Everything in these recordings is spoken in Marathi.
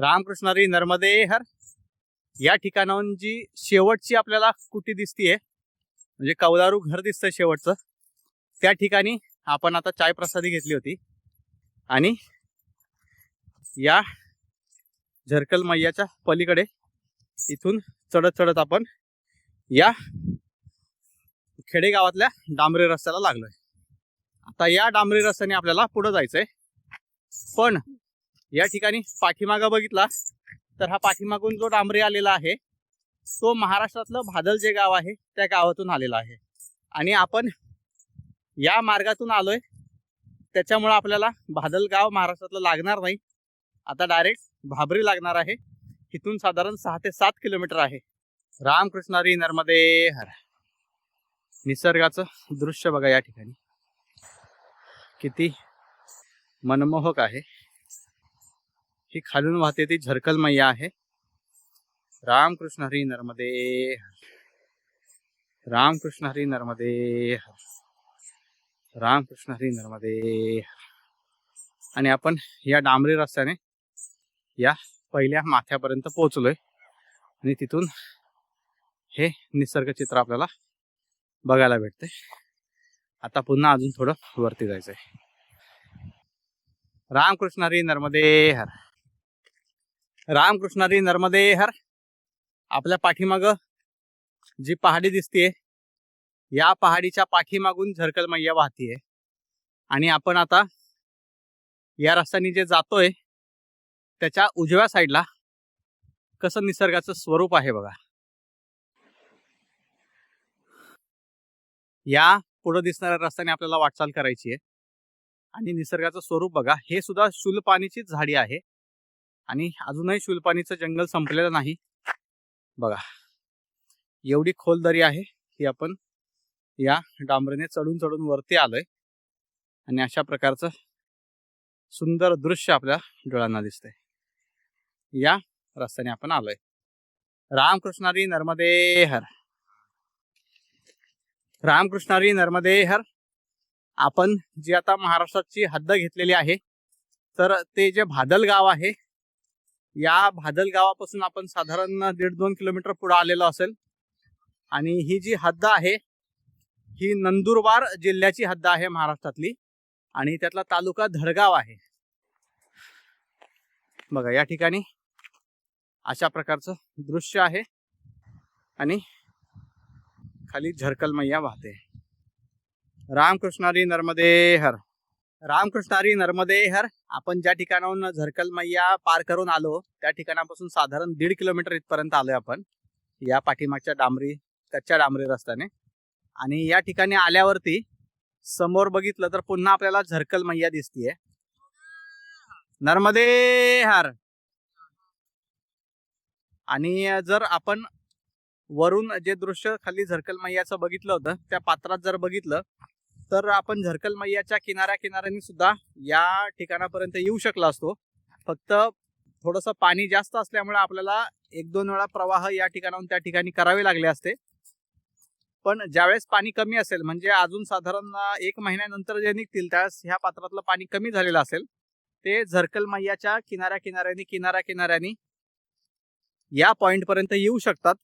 रामकृष्णारी नर्मदे हर. या ठिकाणाहून जी शेवटची आपल्याला कुटी दिसतीये. म्हणजे कौलारू घर दिसतंय शेवटचं. त्या ठिकाणी आपण आता चाय प्रसादी घेतली होती. आणि या झरकल मैयाच्या पलीकडे इथून चढत चढत आपण या खेडेगावातल्या डांबरी रस्त्याला लागलोय. आता या डांबरी रस्त्याने आपल्याला पुढे जायचंय. पण या ठिकाणी पाठीमागा बघितला तर हा पाठीमागून जो डांबरी आलेला आहे तो महाराष्ट्रातलं भादल जे गाव आहे त्या गावातून आलेला आहे. आणि आपण या मार्गातून आलोय त्याच्यामुळं आपल्याला भादल गाव महाराष्ट्रातलं लागणार नाही. आता डायरेक्ट भाबरी लागणार आहे. इथून साधारण सहा ते सात किलोमीटर आहे. रामकृष्णारी नर्मदे हर. निसर्गाचं दृश्य बघा या ठिकाणी. किती मनमोहक आहे. ही खालून वाहते ती झरकल मैया आहे. रामकृष्ण हरी नर्मदे. रामकृष्ण हरी नर्मदे. रामकृष्ण हरी नर्मदे. आणि आपण या डांबरी रस्त्याने या पहिल्या माथ्यापर्यंत पोहोचलोय. आणि तिथून हे निसर्ग चित्र आपल्याला बघायला भेटते. आता पुन्हा अजून थोडं वरती जायचंय. रामकृष्णारी नर्मदे. हर रामकृष्णारी नर्मदे हर. आपल्या पाठीमाग जी पहाडी दिसतीये या पहाडीच्या पाठीमागून झरकल मैया वाहतीये. आणि आपण आता या रस्त्याने जे जातोय त्याच्या उजव्या साईडला कसं निसर्गाचं स्वरूप आहे बघा. या पुढे दिसणाऱ्या रस्त्याने आपल्याला वाटचाल करायची आहे आणि निसर्गाचं स्वरूप बघा. हे सुद्धा शुलपाणीचीच झाडी आहे. आणि अजूनही शुलपाणीचं जंगल संपलेलं नाही. बघा एवढी खोल दरी आहे की आपण या डांबरीने चढून चढून वरती आलोय आणि अशा प्रकारचं सुंदर दृश्य आपल्या डोळ्यांना दिसतंय. या रस्त्याने आपण आलोय. रामकृष्णारी नर्मदे हर. रामकृष्णारी नर्मदे हर. आपण जी आता महाराष्ट्राची हद्द घेतलेली आहे तर ते जे भादल गाव आहे या भादल गावापासून आपण साधारण दीड दोन किलोमीटर पुढे आलेलो असेल. आणि ही जी हद्द आहे ही नंदुरबार जिल्ह्याची हद्द आहे महाराष्ट्रातली. आणि त्यातला तालुका धडगाव आहे. बघा या ठिकाणी अशा प्रकारचं दृश्य आहे. आणि खाली झरकल मैया वाहते. रामकृष्णारी नर्मदे हर. रामकृष्णारी नर्मदे हर. आपण ज्या ठिकाणाहून झरकल मैया पार करून आलो त्या ठिकाणापासून साधारण दीड किलोमीटर इथपर्यंत आलोय आपण. या पाठीमागच्या डांबरी कच्च्या डांबरी रस्त्याने. आणि या ठिकाणी आल्यावरती समोर बघितलं तर पुन्हा आपल्याला झरकल मैया दिसतीये. नर्मदे हर. आणि जर आपण वरून जे दृश्य खाली झरकल मैयाचं बघितलं होतं त्या पात्रात जर बघितलं तर आपण झरकल मैयाच्या किनाऱ्या किनाऱ्याने सुद्धा या ठिकाणापर्यंत येऊ शकला असतो. फक्त थोडस पाणी जास्त असल्यामुळे आपल्याला एक दोन वेळा प्रवाह या ठिकाणाहून त्या ठिकाणी करावे लागले असते. पण ज्यावेळेस पाणी कमी असेल म्हणजे अजून साधारण एक महिन्यानंतर जे निघतील त्यावेळेस ह्या पात्रातलं पाणी कमी झालेलं असेल ते झरकल मैयाच्या किनाऱ्या किनाऱ्याने किनाऱ्या किनाऱ्याने या पॉइंट पर्यंत येऊ शकतात.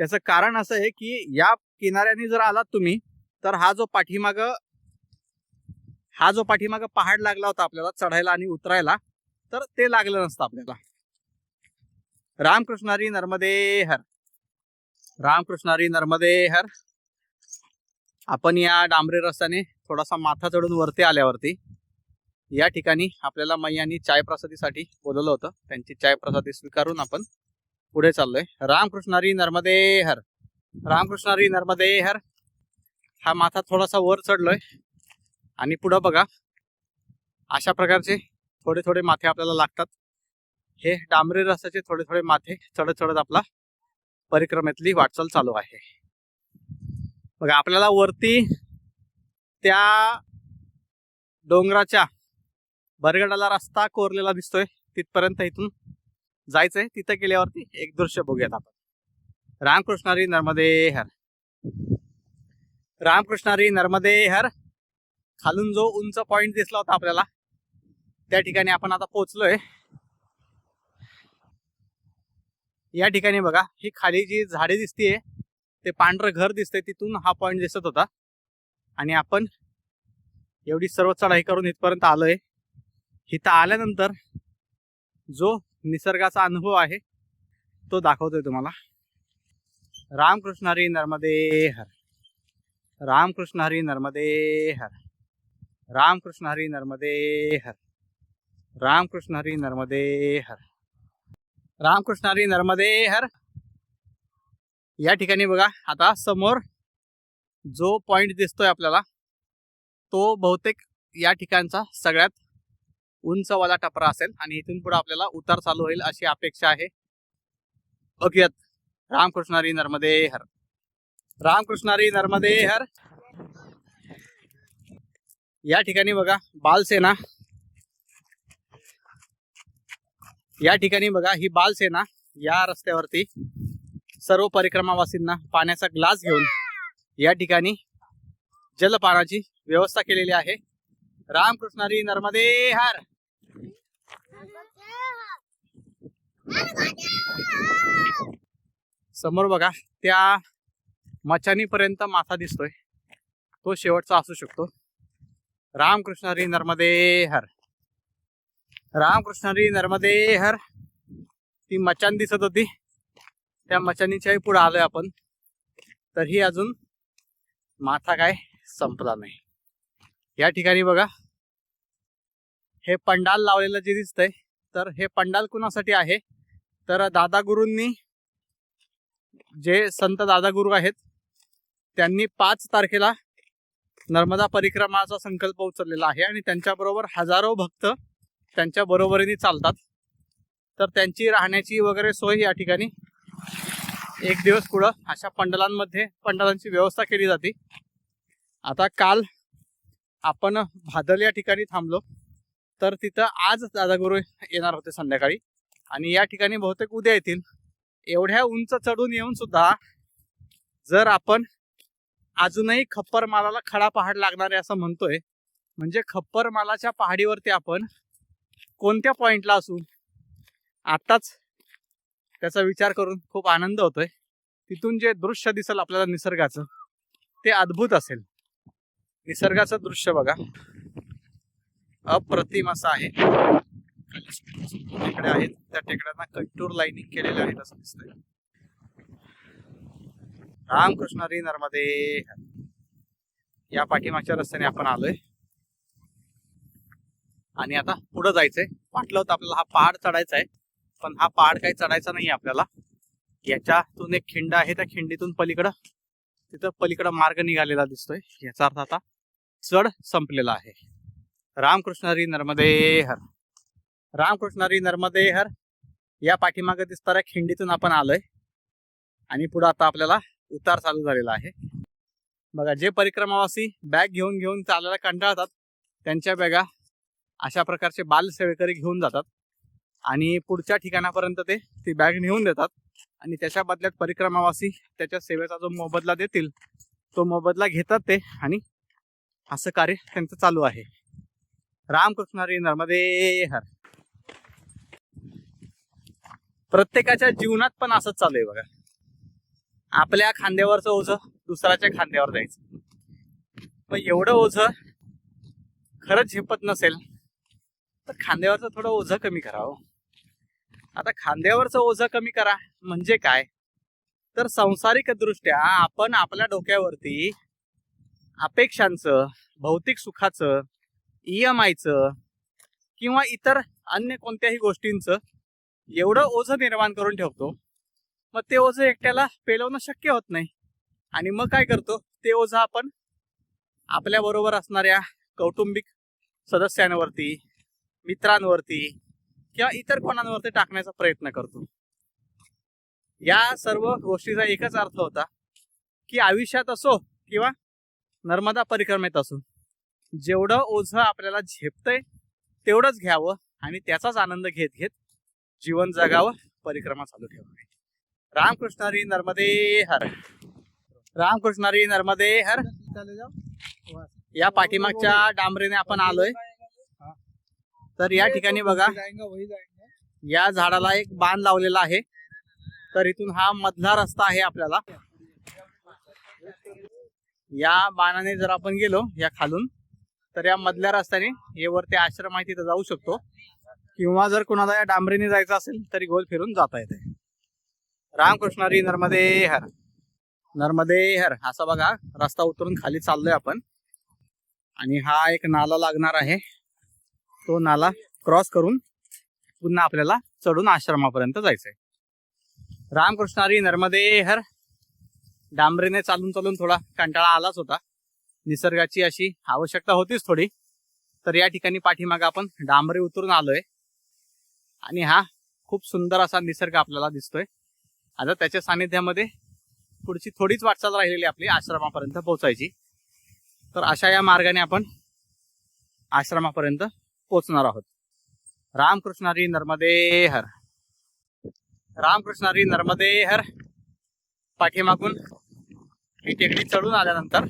त्याचं कारण असं आहे की या किनाऱ्याने जर आलात तुम्ही तर हा जो पाठीमाग हा जो पाठीमाग पहाड लागला होता आपल्याला चढायला आणि उतरायला तर ते लागलं नसतं आपल्याला. रामकृष्णारी नर्मदे हर रामकृष्णारी नर्मदे हर आपण या डांबरे रस्त्याने थोडासा माथा चढून वरती आल्यावरती या ठिकाणी आपल्याला मैयांनी चाय प्रसादीसाठी बोलवलं होतं. त्यांची चाय प्रसादी स्वीकारून आपण पुढे चाललोय. रामकृष्णारी नर्मदे हर रामकृष्णारी नर्मदे हर हा माथा थोडासा वर चढलोय. आणि पुढं बघा अशा प्रकारचे थोडे थोडे माथे आपल्याला लागतात. हे डांबरी रस्त्याचे थोडे थोडे माथे चढत चढत आपला परिक्रमेतली वाटचाल चालू आहे. बघा आपल्याला वरती त्या डोंगराच्या बरगडाला रस्ता कोरलेला दिसतोय. तिथपर्यंत इथून जायचंय. तिथं गेल्यावरती एक दृश्य बघूयात आपण. रामकृष्णारी नर्मदे हर. रामकृष्णारी नर्मदे हर. खालून जो उंच पॉइंट दिसला होता आपल्याला त्या ठिकाणी आपण आता पोहोचलोय. या ठिकाणी बघा ही खाली जी झाडे दिसतीये ते पांढरं घर दिसतंय तिथून हा पॉइंट दिसत होता. आणि आपण एवढी सर्व चढाई करून इथपर्यंत आलोय. इथं आल्यानंतर जो निसर्गाचा अनुभव आहे तो दाखवतोय तुम्हाला. रामकृष्णारी नर्मदे हर. रामकृष्ण हरी नर्मदे हर रामकृष्ण हरी नर्मदे हर रामकृष्ण हरी नर्मदे हर रामकृष्ण हरी नर्मदे हर या ठिकाणी बघा आता समोर जो पॉइंट दिसतोय आपल्याला तो बहुतेक या ठिकाणचा सगळ्यात उंचवाला टपरा असेल आणि इथून पुढे आपल्याला उतार चालू होईल अशी अपेक्षा आहे. बघूयात रामकृष्ण हरी नर्मदे हर रामकृष्णारी नर्मदे हर. या ठिकाणी बघा बालसेना. या ठिकाणी बघा ही बालसेना या रस्त्यावरती सर्व परिक्रमावासींना पाण्याचा ग्लास घेऊन या ठिकाणी जलपानाची व्यवस्था केलेली आहे. रामकृष्णारी नर्मदे हर. समोर बघा त्या मचानीपर्यंत माथा दिसतोय. तो शेवटचा असू शकतो. रामकृष्ण हरी नर्मदे हर. रामकृष्ण हरी नर्मदे हर. ती मचान दिसत होती. त्या मचानीच्याही पुढे आलोय आपण. तरीही अजून माथा काय संपला नाही. या ठिकाणी बघा. हे पंडाल लावलेलं जे दिसतंय तर हे पंडाल कुणासाठी आहे? तर दादा गुरूंनी जे संत दादा गुरु आहेत त्यांनी पाच तारखेला नर्मदा परिक्रमाचा संकल्प उचललेला आहे आणि त्यांच्याबरोबर हजारो भक्त त्यांच्या बरोबरीने चालतात. तर त्यांची राहण्याची वगैरे सोय या ठिकाणी. एक दिवस पुढं अशा पंडलांमध्ये पंडलांची व्यवस्था केली जाते. आता काल आपण भादल या ठिकाणी थांबलो. तर तिथं आज दादागुरु येणार होते संध्याकाळी. आणि या ठिकाणी बहुतेक उद्या येतील. एवढ्या उंच चढून येऊन सुद्धा जर आपण अजूनही खप्पर मालाला खडा पहाड लागणार आहे असं म्हणतोय. म्हणजे खप्पर मालाच्या पहाडीवरती आपण कोणत्या पॉइंटला असू आताच त्याचा विचार करून खूप आनंद होतोय. तिथून जे दृश्य दिसेल आपल्याला निसर्गाचं ते अद्भुत असेल. निसर्गाचं दृश्य बघा. अप्रतिम असं आहे. टेकड्या आहेत त्या टेकड्यांना कंटूर लाईनिंग केलेल्या आहेत असं दिसतंय. रामकृष्णरी नर्मदे या पाठीमागच्या रस्त्याने आपण आलोय. आणि आता पुढे जायचंय. वाटलं होतं आपल्याला हा पहाड चढायचा आहे पण हा पहाड काही चढायचा नाही आपल्याला. याच्यातून एक खिंड आहे त्या खिंडीतून पलीकडं तिथं पलीकडं मार्ग निघालेला दिसतोय. याचा अर्थ आता चढ संपलेला आहे. रामकृष्ण हरी नर्मदे हर. रामकृष्ण हरी नर्मदे हर. या पाठीमागे दिसणाऱ्या खिंडीतून आपण आलोय. आणि पुढे आता आपल्याला उतार चालू झालेला आहे. बघा जे परिक्रमावासी बॅग घेऊन घेऊन चालायला कंटाळतात त्यांच्या बॅगा अशा प्रकारचे बालसेवेकरी घेऊन जातात आणि पुढच्या ठिकाणापर्यंत ते ती बॅग नेऊन देतात आणि त्याच्या बदल्यात परिक्रमावासी त्याच्या सेवेचा जो मोबदला देतील तो मोबदला घेतात ते आणि असं कार्य त्यांचं चालू आहे. रामकृष्णारी नर्मदे हर. प्रत्येकाच्या जीवनात पण असंच चालू आहे बघा. आपल्या खांद्यावरचं ओझं दुसऱ्याच्या खांद्यावर जायचं. मग एवढं ओझं खरंच झेपत नसेल तर खांद्यावरचं थोडं ओझं कमी करावं हो. आता खांद्यावरचं ओझं कमी करा म्हणजे काय? तर संसारिक दृष्ट्या आपण आपल्या डोक्यावरती अपेक्षांचं भौतिक सुखाचं ई एम आयचं किंवा इतर अन्य कोणत्याही गोष्टींचं एवढं ओझं निर्माण करून ठेवतो मग ते ओझं एकट्याला पेलवणं शक्य होत नाही. आणि मग काय करतो? ते ओझं आपण आपल्याबरोबर असणाऱ्या कौटुंबिक सदस्यांवरती मित्रांवरती किंवा इतर कोणांवरती टाकण्याचा प्रयत्न करतो. या सर्व गोष्टीचा एकच अर्थ होता की आयुष्यात असो किंवा नर्मदा परिक्रमेत असो जेवढं ओझं आपल्याला झेपतंय तेवढंच घ्यावं आणि त्याचाच आनंद घेत घेत जीवन जगावं परिक्रमा चालू ठेवावी. रामकृष्ण हरी नर्मदे हर. रामकृष्ण हरी नर्मदे हर. या पाठीमागच्या डांबरीने आपण आलोय. तर या ठिकाणी बघा या झाडाला एक बांध लावलेला आहे. तर इथून हा मधला रस्ता आहे आपल्याला. या बाणाने जर आपण गेलो या खालून तर या मधल्या रस्त्याने हे वरती आश्रम आहे तिथं जाऊ शकतो. किंवा जर कोणाला या डांबरीने जायचं असेल तरी गोल फिरून जाता येते रामकृष्णारी नर्मदे हर. नर्मदे हर. असं बघा रस्ता उतरून खाली चाललोय आपण. आणि हा एक नाला लागणार आहे. तो नाला क्रॉस करून पुन्हा आपल्याला चढून आश्रमापर्यंत जायचंय. रामकृष्णारी नर्मदे हर. डांबरीने चालून चालून थोडा कंटाळा आलाच होता. निसर्गाची अशी आवश्यकता होतीच थोडी. तर या ठिकाणी पाठीमागे आपण डांबरी उतरून आलोय. आणि हा खूप सुंदर असा निसर्ग आपल्याला दिसतोय. आता त्याच्या सानिध्यामध्ये पुढची थोडीच वाटचाल राहिलेली आपली आश्रमापर्यंत पोहोचायची. तर अशा या मार्गाने आपण आश्रमापर्यंत पोहोचणार आहोत. रामकृष्णारी नर्मदे हर रामकृष्णारी नर्मदे हर पाठीमागून ही टेकडी चढून आल्यानंतर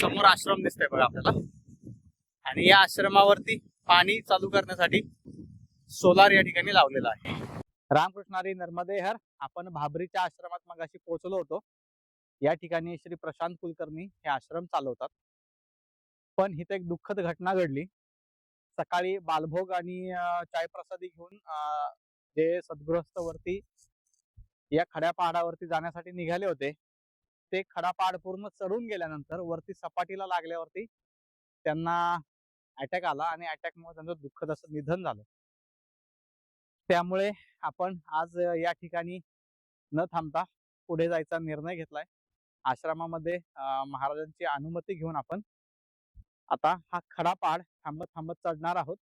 समोर आश्रम दिसतोय बघा आपल्याला. आणि या आश्रमावरती पाणी चालू करण्यासाठी सोलार या ठिकाणी लावलेला आहे. रामकृष्णारी नर्मदे हर. आपण भाबरीच्या आश्रमात मग अशी पोहोचलो होतो. या ठिकाणी श्री प्रशांत कुलकर्णी हे आश्रम चालवतात. पण इथे एक दुःखद घटना घडली. सकाळी बालभोग आणि चायप्रसादी घेऊन जे सद्गृहस्थ वरती या खड्या पहाडावरती जाण्यासाठी निघाले होते ते खडा पहाड पूर्ण चढून गेल्यानंतर वरती सपाटीला लागल्यावरती त्यांना अटॅक आला आणि अटॅकमुळे त्यांचं दुःखद असं निधन झालं. त्यामुळे आपण आज या ठिकाणी न थांबता पुढे जायचा निर्णय घेतलाय. आश्रमामध्ये महाराजांची अनुमती घेऊन आपण आता हा खडा पाड थांबत थांबत चढणार आहोत.